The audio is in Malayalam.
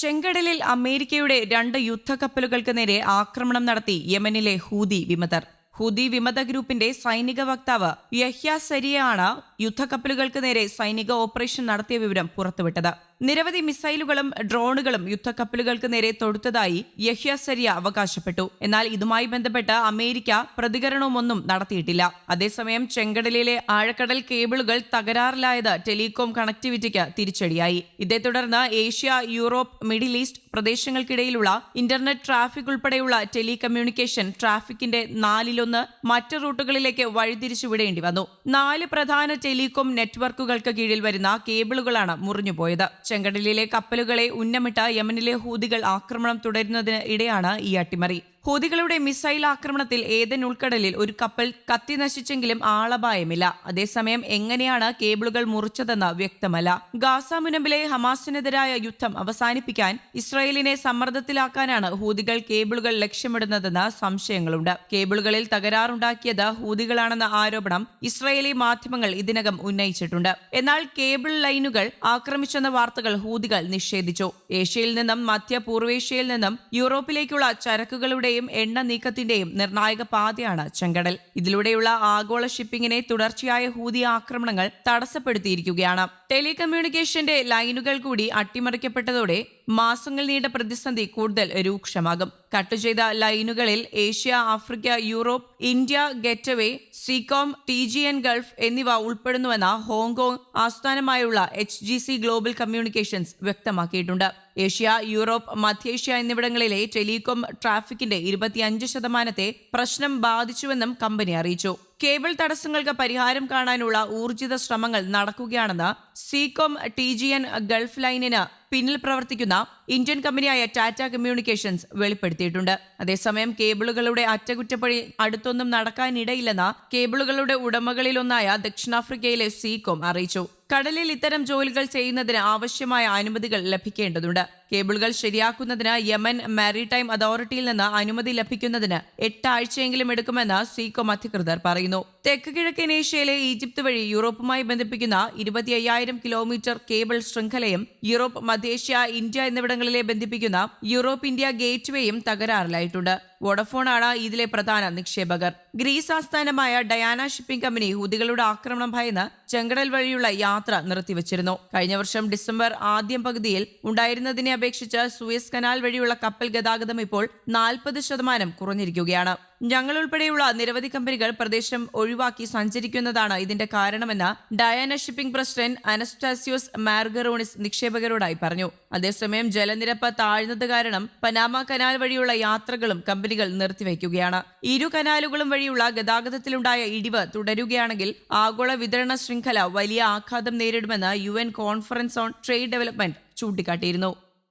ചെങ്കടലിൽ അമേരിക്കയുടെ രണ്ട് യുദ്ധക്കപ്പലുകൾക്ക് നേരെ ആക്രമണം നടത്തി യമനിലെ ഹൂതി വിമതർ. ഹൂതി വിമത ഗ്രൂപ്പിന്റെ സൈനിക വക്താവ് യഹ്യ സരിയാണ് യുദ്ധക്കപ്പലുകൾക്ക് നേരെ സൈനിക ഓപ്പറേഷൻ നടത്തിയ വിവരം പുറത്തുവിട്ടത്. നിരവധി മിസൈലുകളും ഡ്രോണുകളും യുദ്ധക്കപ്പലുകൾക്ക് നേരെ തൊടുത്തതായി യഹ്യ സരിയ അവകാശപ്പെട്ടു. എന്നാൽ ഇതുമായി ബന്ധപ്പെട്ട് അമേരിക്ക പ്രതികരണമൊന്നും നടത്തിയിട്ടില്ല. അതേസമയം ചെങ്കടലിലെ ആഴക്കടൽ കേബിളുകൾ തകരാറിലായത് ടെലികോം കണക്ടിവിറ്റിക്ക് തിരിച്ചടിയായി. ഇതേ തുടർന്ന് ഏഷ്യ യൂറോപ്പ് മിഡിൽ ഈസ്റ്റ് പ്രദേശങ്ങൾക്കിടയിലുള്ള ഇന്റർനെറ്റ് ട്രാഫിക് ഉൾപ്പെടെയുള്ള ടെലികമ്മ്യൂണിക്കേഷൻ ട്രാഫിക്കിന്റെ നാലിലൊന്ന് മറ്റ് റൂട്ടുകളിലേക്ക് വഴിതിരിച്ചുവിടേണ്ടി വന്നു. നാല് പ്രധാന ടെലികോം നെറ്റ്വർക്കുകൾക്ക് കീഴിൽ വരുന്ന കേബിളുകളാണ് മുറിഞ്ഞുപോയത്. ചെങ്കടലിലെ കപ്പലുകളെ ഉന്നമിട്ട യമനിലെ ഹൂതികൾ ആക്രമണം തുടരുന്നതിന് ഇടെയാണ് ഈ അട്ടിമറി. ഹൂതികളുടെ മിസൈൽ ആക്രമണത്തിൽ ഏതൻ ഉൾക്കടലിൽ ഒരു കപ്പൽ കത്തി നശിച്ചെങ്കിലും ആളപായമില്ല. അതേസമയം എങ്ങനെയാണ് കേബിളുകൾ മുറിച്ചതെന്ന് വ്യക്തമല്ല. ഗാസ മുനമ്പിലെ ഹമാസിനെതിരായ യുദ്ധം അവസാനിപ്പിക്കാൻ ഇസ്രായേലിനെ സമ്മർദ്ദത്തിലാക്കാനാണ് ഹൂതികൾ കേബിളുകൾ ലക്ഷ്യമിടുന്നതെന്ന് സംശയങ്ങളുണ്ട്. കേബിളുകളിൽ തകരാറുണ്ടാക്കിയത് ഹൂതികളാണെന്ന ആരോപണം ഇസ്രായേലി മാധ്യമങ്ങൾ ഇതിനകം ഉന്നയിച്ചിട്ടുണ്ട്. എന്നാൽ കേബിൾ ലൈനുകൾ ആക്രമിച്ചെന്ന വാർത്തകൾ ഹൂതികൾ നിഷേധിച്ചു. ഏഷ്യയിൽ നിന്നും മധ്യ പൂർവേഷ്യയിൽ നിന്നും യൂറോപ്പിലേക്കുള്ള ചരക്കുകളുടെയും എണ്ണ നീക്കത്തിന്റെയും നിർണായക പാതയാണ് ചെങ്കടൽ. ഇതിലൂടെയുള്ള ആഗോള ഷിപ്പിംഗിനെ തുടർച്ചയായ ഹൂതി ആക്രമണങ്ങൾ തടസ്സപ്പെടുത്തിയിരിക്കുകയാണ്. ടെലികമ്മ്യൂണിക്കേഷന്റെ ലൈനുകൾ കൂടി അട്ടിമറിക്കപ്പെട്ടതോടെ മാസങ്ങൾ നീണ്ട പ്രതിസന്ധി കൂടുതൽ രൂക്ഷമാകും. കട്ട് ചെയ്ത ലൈനുകളിൽ Asia Africa Europe India gateway SEACOM T G N Gulf എന്നിവ ഉൾപ്പെടുന്നുവെന്ന് ഹോങ്കോങ് ആസ്ഥാനമായുള്ള H G C global communications വ്യക്തമാക്കിയിട്ടുണ്ട്. ഏഷ്യ യൂറോപ്പ് മധ്യേഷ്യ എന്നിവിടങ്ങളിലെ ടെലികോം ട്രാഫിക്കിന്റെ ഇരുപത്തിയഞ്ച് ശതമാനത്തെ പ്രശ്നം ബാധിച്ചുവെന്നും കമ്പനി അറിയിച്ചു. കേബിൾ തടസ്സങ്ങൾക്ക് പരിഹാരം കാണാനുള്ള ഊർജിത ശ്രമങ്ങൾ നടക്കുകയാണെന്ന് SEACOM T G N Gulf ലൈനിന് പിന്നിൽ പ്രവർത്തിക്കുന്ന ഇന്ത്യൻ കമ്പനിയായ ടാറ്റ കമ്മ്യൂണിക്കേഷൻസ് വെളിപ്പെടുത്തിയിട്ടുണ്ട്. അതേസമയം കേബിളുകളുടെ അറ്റകുറ്റപ്പണി അടുത്തൊന്നും നടക്കാനിടയില്ലെന്ന് കേബിളുകളുടെ ഉടമകളിലൊന്നായ ദക്ഷിണാഫ്രിക്കയിലെ സീകോം അറിയിച്ചു. കടലിൽ ഇത്തരം ജോലികൾ ചെയ്യുന്നതിന് ആവശ്യമായ അനുമതികൾ ലഭിക്കേണ്ടതുണ്ട്. കേബിളുകൾ ശരിയാക്കുന്നതിന് യമൻ മാരിടൈം അതോറിറ്റിയിൽ നിന്ന് അനുമതി ലഭിക്കുന്നതിന് എട്ടാഴ്ചയെങ്കിലും എടുക്കുമെന്ന് സീകോം അധികൃതർ പറയുന്നു. തെക്ക് കിഴക്കൻ ഏഷ്യയിലെ ഈജിപ്ത് വഴി യൂറോപ്പുമായി ബന്ധിപ്പിക്കുന്ന ഇരുപത്തി അയ്യായിരം കിലോമീറ്റർ കേബിൾ ശൃംഖലയും യൂറോപ്പ് മധ്യേഷ്യ ഇന്ത്യ എന്നിവിടങ്ങളിലെ ബന്ധിപ്പിക്കുന്ന യൂറോപ്പ് ഇന്ത്യ ഗേറ്റ്വേയും തകരാറിലായിട്ടുണ്ട്. വോഡഫോണാണ് ഇതിലെ പ്രധാന നിക്ഷേപകർ. ഗ്രീസ് ആസ്ഥാനമായ ഡയാന ഷിപ്പിംഗ് കമ്പനി ഹുദികളുടെ ആക്രമണം ഭയന്ന് ചെങ്കടൽ വഴിയുള്ള യാത്ര നിർത്തിവച്ചിരുന്നു. കഴിഞ്ഞ വർഷം ഡിസംബർ ആദ്യം പകുതിയിൽ ഉണ്ടായിരുന്നതിനെ അപേക്ഷിച്ച് സൂയസ് കനാൽ വഴിയുള്ള കപ്പൽ ഗതാഗതം ഇപ്പോൾ നാൽപ്പത് ശതമാനം കുറഞ്ഞിരിക്കുകയാണ്. ഞങ്ങൾ ഉൾപ്പെടെയുള്ള നിരവധി കമ്പനികൾ പ്രദേശം ഒഴിവാക്കി സഞ്ചരിക്കുന്നതാണ് ഇതിന്റെ കാരണമെന്ന് Diana shipping president Anastasios Margaronis നിക്ഷേപകരോടായി പറഞ്ഞു. അതേസമയം ജലനിരപ്പ് താഴ്ന്നത് കാരണം പനാമ കനാൽ വഴിയുള്ള യാത്രകളും കമ്പനികൾ നിർത്തിവെക്കുകയാണ് ഇരു കനാലുകളും വഴിയുള്ള ഗതാഗതത്തിലുണ്ടായ ഇടിവ് തുടരുകയാണെങ്കിൽ ആഗോള വിതരണ ശൃംഖല വലിയ ആഘാതം നേരിടുമെന്ന് U conference on trade development ചൂണ്ടിക്കാട്ടിയിരുന്നു.